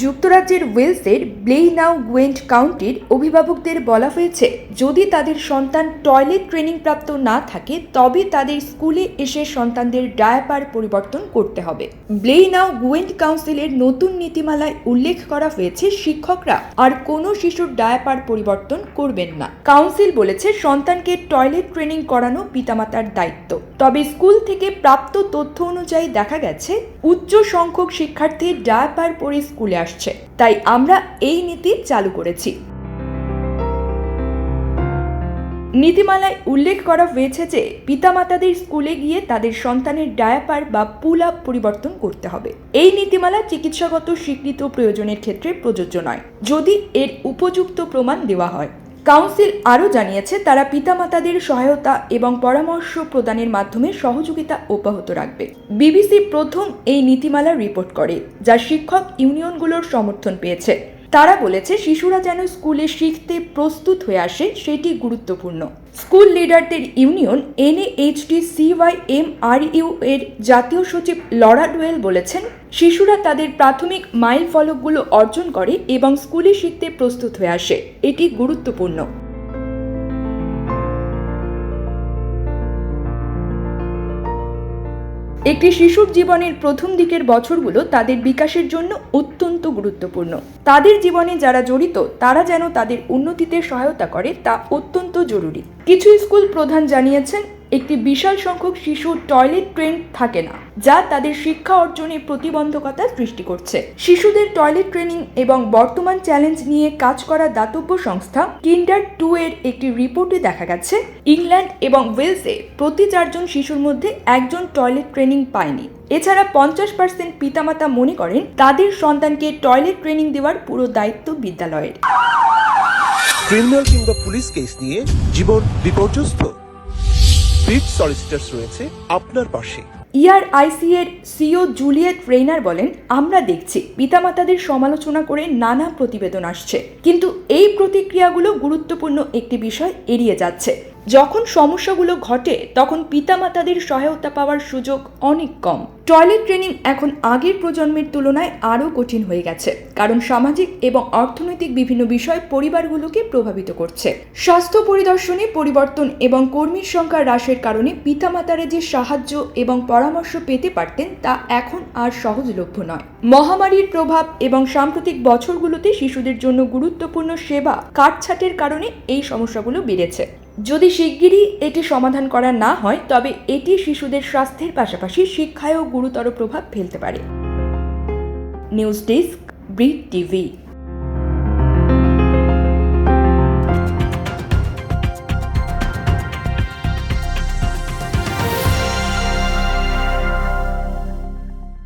যুক্তরাজ্যের ওয়েলসের ব্লেইনাউ গুয়েন্ট কাউন্টির অভিভাবকদের বলা হয়েছে, যদি তাদের সন্তান টয়লেট ট্রেনিং প্রাপ্ত না থাকে, তবে তাদের স্কুলে এসে সন্তানদের ডায়াপার পরিবর্তন করতে হবে। ব্লেইনাউ গুয়েন্ট কাউন্সিলের নতুন নীতিমালায় উল্লেখ করা হয়েছে, শিক্ষকরা আর কোনো শিশুর ডায়াপার পরিবর্তন করবেন না। কাউন্সিল বলেছে, সন্তানকে টয়লেট ট্রেনিং করানো পিতামাতার দায়িত্ব। তবে স্কুল থেকে প্রাপ্ত তথ্য অনুযায়ী দেখা গেছে, উচ্চ সংখ্যক শিক্ষার্থী ডায়াপার পরে স্কুলে আসছে। তাই আমরা এই নীতি চালু করেছি। নীতিমালায় উল্লেখ করা হয়েছে যে, পিতামাতাদের স্কুলে গিয়ে তাদের সন্তানের ডায়াপার বা পুল আপ পরিবর্তন করতে হবে। এই নীতিমালা চিকিৎসাগত স্বীকৃত প্রয়োজনের ক্ষেত্রে প্রযোজ্য নয়। যদি এর উপযুক্ত প্রমাণ দেওয়া হয়। কাউন্সিল আরও জানিয়েছে, তারা পিতামাতাদের সহায়তা এবং পরামর্শ প্রদানের মাধ্যমে সহযোগিতা অব্যাহত রাখবে। বিবিসি প্রথম এই নীতিমালা রিপোর্ট করে, যা শিক্ষক ইউনিয়নগুলোর সমর্থন পেয়েছে। তারা বলেছে, শিশুরা যেন স্কুলে শিখতে প্রস্তুত হয়ে আসে, সেটি গুরুত্বপূর্ণ। School লিডারদের union NAHT CY M R U এর জাতীয় সচিব লরা ডোয়েল বলেছেন, শিশুরা তাদের প্রাথমিক মাইল ফলকগুলো অর্জন করে এবং স্কুলে শিখতে প্রস্তুত হয়ে আসে, এটি গুরুত্বপূর্ণ। একটি শিশুর জীবনের প্রথম দিকের বছরগুলো তাদের বিকাশের জন্য অত্যন্ত গুরুত্বপূর্ণ। তাদের জীবনে যারা জড়িত, তারা যেন তাদের উন্নতিতে সহায়তা করে তা অত্যন্ত জরুরি। কিছু স্কুল প্রধান জানিয়েছেন একটি বিশাল সংখ্যক শিশু টয়লেট ট্রেন থাকে না, যা তাদের শিক্ষা অর্জনে প্রতিবন্ধকতা সৃষ্টি করছে। শিশুদের টয়লেট ট্রেনিং এবং বর্তমান চ্যালেঞ্জ নিয়ে কাজ করা দাতব্য সংস্থা কিন্ডার টু এর একটি রিপোর্টে দেখা গেছে, ইংল্যান্ড এবং ওয়েলসে প্রতি চারজন শিশুর মধ্যে একজন টয়লেট ট্রেনিং পায়নি। এছাড়া পঞ্চাশ পার্সেন্ট পিতামাতা মনে করেন তাদের সন্তানকে টয়লেট ট্রেনিং দেওয়ার পুরো দায়িত্ব বিদ্যালয়ের। ক্রিমিনাল কিংবা পুলিশ কেস নিয়ে জীবন বিপর্যস্ত। বিট সলিসিটার্স রয়েছে আপনার পাশে। ইআরআইসি এর সিও জুলিয়েট রেইনার বলেন, আমরা দেখছি পিতামাতাদের সমালোচনা করে নানা প্রতিবেদন আসছে। কিন্তু এই প্রতিক্রিয়াগুলো গুরুত্বপূর্ণ একটি বিষয় এড়িয়ে যাচ্ছে। যখন সমস্যাগুলো ঘটে, তখন পিতামাতাদের সহায়তা পাওয়ার সুযোগ অনেক কম। টয়লেট ট্রেনিং এখন আগের প্রজন্মের তুলনায় আরও কঠিন হয়ে গেছে, কারণ সামাজিক এবং অর্থনৈতিক বিভিন্ন বিষয় পরিবারগুলোকে প্রভাবিত করছে। স্বাস্থ্য পরিদর্শনে পরিবর্তন এবং কর্মীর সংখ্যা হ্রাসের কারণে পিতামাতারা যে সাহায্য এবং পরামর্শ পেতে পারতেন, তা এখন আর সহজলভ্য নয়। মহামারীর প্রভাব এবং সাম্প্রতিক বছরগুলোতে শিশুদের জন্য গুরুত্বপূর্ণ সেবা কাটছাটের কারণে এই সমস্যাগুলো বেড়েছে। যদি শিগগিরই এটি সমাধান করা না হয়, তবে এটি শিশুদের স্বাস্থ্যের পাশাপাশি শিক্ষায়ও গুরুতর প্রভাব ফেলতে পারে। News desk, Breed TV.